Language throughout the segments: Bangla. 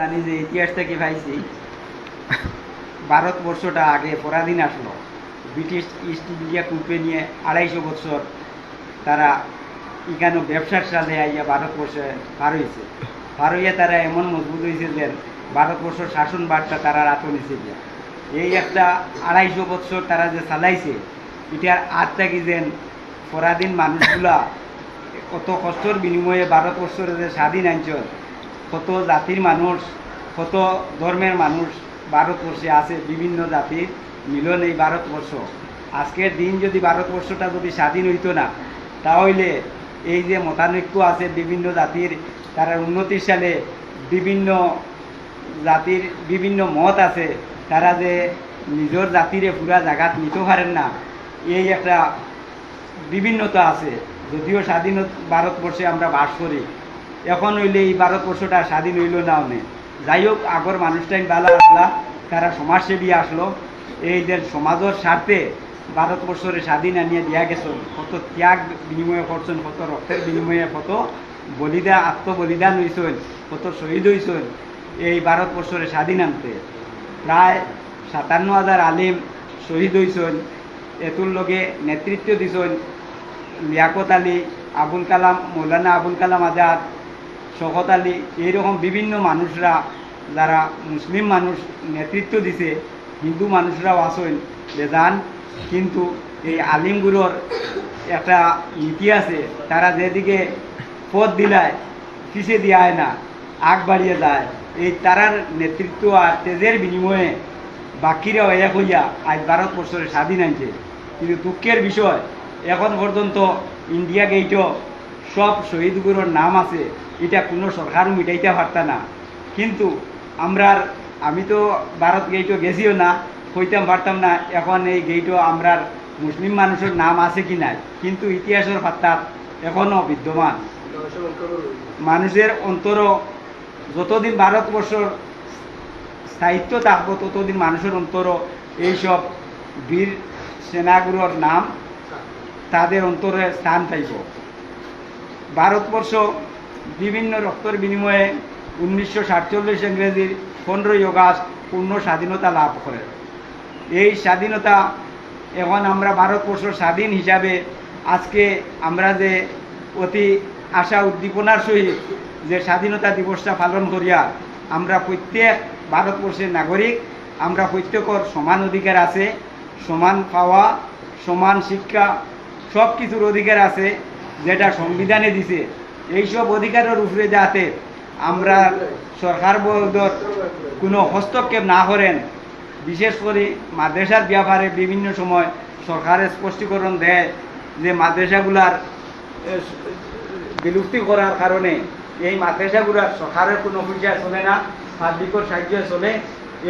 জানি যে ইতিহাস থেকে পাইছি। ভারতবর্ষটা আগে পরাধীন আসলো। ব্রিটিশ ইস্ট ইন্ডিয়া কোম্পানি আড়াইশো বছর তারা এখানে ব্যবসার সাথে আইয়া ভারতবর্ষে পার হয়েছে পার হইয়া তারা এমন মজবুত হয়েছে যে ভারতবর্ষ শাসন বার্তা তারা রাত নিছে গিয়া। এই একটা আড়াইশো বছর তারা যে চালাইছে, এটার আর কি যেন পরাধীন মানুষগুলা কত কষ্টর বিনিময়ে ভারতবর্ষের যে স্বাধীন অঞ্চল কত জাতির মানুষ, কত ধর্মের মানুষ ভারতবর্ষে আছে, বিভিন্ন জাতির মিলন এই ভারতবর্ষ। আজকের দিন যদি ভারতবর্ষটা যদি স্বাধীন হইতো না, তাহলে এই যে মতানৈক্য আছে বিভিন্ন জাতির, তারা উন্নতির সালে বিভিন্ন জাতির বিভিন্ন মত আছে, তারা যে নিজের জাতিরে পুরা জায়গাত নিতে পারেন না, এই একটা বিভিন্নতা আছে। যদিও স্বাধীন ভারতবর্ষে আমরা বাস করি এখন হইলে এই ভারতবর্ষটা স্বাধীন হইল না অনে যাই হোক আগর মানুষটাই ভালো আসলা, তারা সমাজসেবী আসলো। এই যে সমাজের স্বার্থে ভারতবর্ষের স্বাধীন আনিয়ে দিয়া গেছেন, কত ত্যাগ বিনিময় করছেন, কত রক্তের বিনিময়ে কত বলিদান আত্মবলিদান হয়েছেন কত শহীদ হয়েছেন এই ভারতবর্ষের স্বাধীন আনতে। প্রায় সাতান্ন হাজার আলিম শহীদ হয়েছেন এতুর লগে নেতৃত্ব দিছেন লিয়াকত আলী, আবুল কালাম, মৌলানা আবুল কালাম আজাদ শকত আলী, এইরকম বিভিন্ন মানুষরা যারা মুসলিম মানুষ নেতৃত্ব দিছে, হিন্দু মানুষরাও আসেন বেজান কিন্তু এই আলিমগুলোর একটা নীতি আছে, তারা যেদিকে পথ দিলায় পিছিয়ে দেওয়া না, আগ বাড়িয়ে যায়। এই তারার নেতৃত্ব আর তেজের বিনিময়ে বাকিরাও এক হইয়া আজ ভারতবর্ষের স্বাধীন আনছে কিন্তু দুঃখের বিষয়, এখন পর্যন্ত ইন্ডিয়া গেটও সব শহীদগুলোর নাম আছে এটা কোনো সরকারও মিটাইতে পারত না। কিন্তু আমরা আমি তো ভারত গেটও গেছিও না হইতাম পারতাম না, এখন এই গেটও আমরার মুসলিম মানুষের নাম আছে কি নাই? কিন্তু ইতিহাসের পাত্তার এখনও বিদ্যমান। মানুষের অন্তর যতদিন ভারতবর্ষর স্থায়িত্ব থাকব, ততদিন মানুষের অন্তর এইসব বীর সেনাগুলোর নাম তাদের অন্তরে স্থান পাইব। ভারতবর্ষ বিভিন্ন রক্তের বিনিময়ে উনিশশো সাতচল্লিশ ইংরেজির পনেরোই অগাস্ট পূর্ণ স্বাধীনতা লাভ করে। এই স্বাধীনতা এখন আমরা ভারতবর্ষ স্বাধীন হিসাবে আজকে আমরা যে অতি আশা উদ্দীপনার সহিত যে স্বাধীনতা দিবসটা পালন করিয়া আমরা প্রত্যেক ভারতবর্ষের নাগরিক, আমরা প্রত্যেকর সমান অধিকার আছে, সমান পাওয়া, সমান শিক্ষা সব কিছুর অধিকার আছে যেটা সংবিধানে দিছে, এইসব অধিকারের উপরে যাতে আমরা সরকার বোর্ডর কোনো হস্তক্ষেপ না করেন, বিশেষ করে মাদ্রাসার ব্যাপারে বিভিন্ন সময় সরকারের স্পষ্টীকরণ দেয় যে মাদ্রাসাগুলার বিলুপ্তি করার কারণে এই মাদ্রাসাগুলার সরকারের কোনো পয়সা চলে না, পাবলিকর সাহায্যে চলে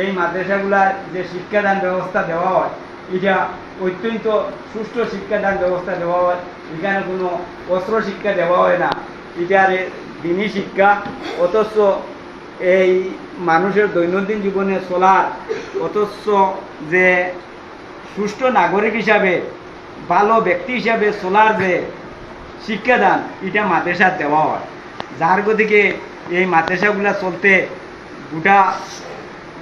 এই মাদ্রাসাগুলার যে শিক্ষাদান ব্যবস্থা দেওয়া হয় এটা অত্যন্ত সুষ্ঠু শিক্ষাদান ব্যবস্থা দেওয়া হয়। এখানে কোনো অস্ত্র শিক্ষা দেওয়া হয় না। এটার দিনী শিক্ষা। অথচ এই মানুষের দৈনন্দিন জীবনে চলার, অথচ যে সুষ্ঠু নাগরিক হিসাবে, ভালো ব্যক্তি হিসাবে চলার যে শিক্ষাদান এটা মাদ্রাসার দেওয়া হয়। যার গতিকে এই মাদ্রাসাগুলা চলতে গোটা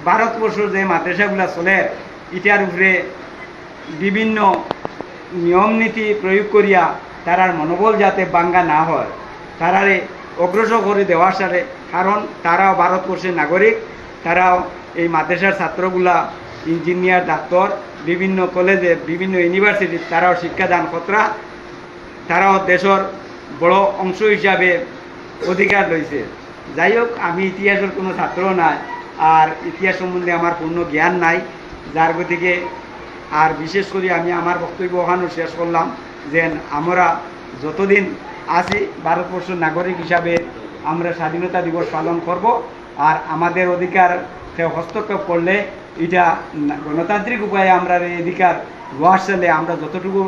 ভারতবর্ষ যে মাদ্রাসাগুলা চলে, এটার উপরে বিভিন্ন নিয়ম নীতি প্রয়োগ করিয়া তারার মনোবল যাতে বাঙ্গা না হয়। তারারে অগ্রসর করে দেওয়ার সাথে, কারণ তারাও ভারতবর্ষের নাগরিক, তারাও এই মাদ্রাসার ছাত্রগুলা, ইঞ্জিনিয়ার, ডাক্তার, বিভিন্ন কলেজে, বিভিন্ন ইউনিভার্সিটি, তারাও শিক্ষাদান কতরা তারাও দেশের বড় অংশ হিসাবে অধিকার রয়েছে যাই হোক, আমি ইতিহাসের কোনো ছাত্র নাই, আর ইতিহাস সম্বন্ধে আমার পূর্ণ জ্ঞান নাই। যার গতিকে আর বিশেষ করে আমি আমার বক্তব্য ওখানেও শেষ করলাম যে আমরা যতদিন আছি ভারতবর্ষের নাগরিক হিসাবে আমরা স্বাধীনতা দিবস পালন করব আর আমাদের অধিকার হস্তক্ষেপ করলে এটা গণতান্ত্রিক উপায়ে আমরা এই অধিকার লোয়ার সালে আমরা যতটুকু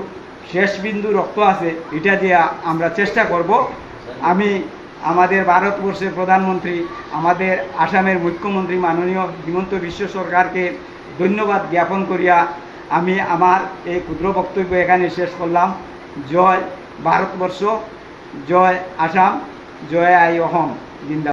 শেষ বিন্দু রক্ত আছে, এটা দিয়ে আমরা চেষ্টা করব। আমি আমাদের ভারতবর্ষের প্রধানমন্ত্রী, আমাদের আসামের মুখ্যমন্ত্রী মাননীয় হিমন্ত বিশ্ব সরকারকে ধন্যবাদ জ্ঞাপন করিয়া আমি আমার এই ক্ষুদ্র বক্তব্য এখানে শেষ করলাম। জয় ভারতবর্ষ, জয় আসাম, জয় আই অহম জিন্দা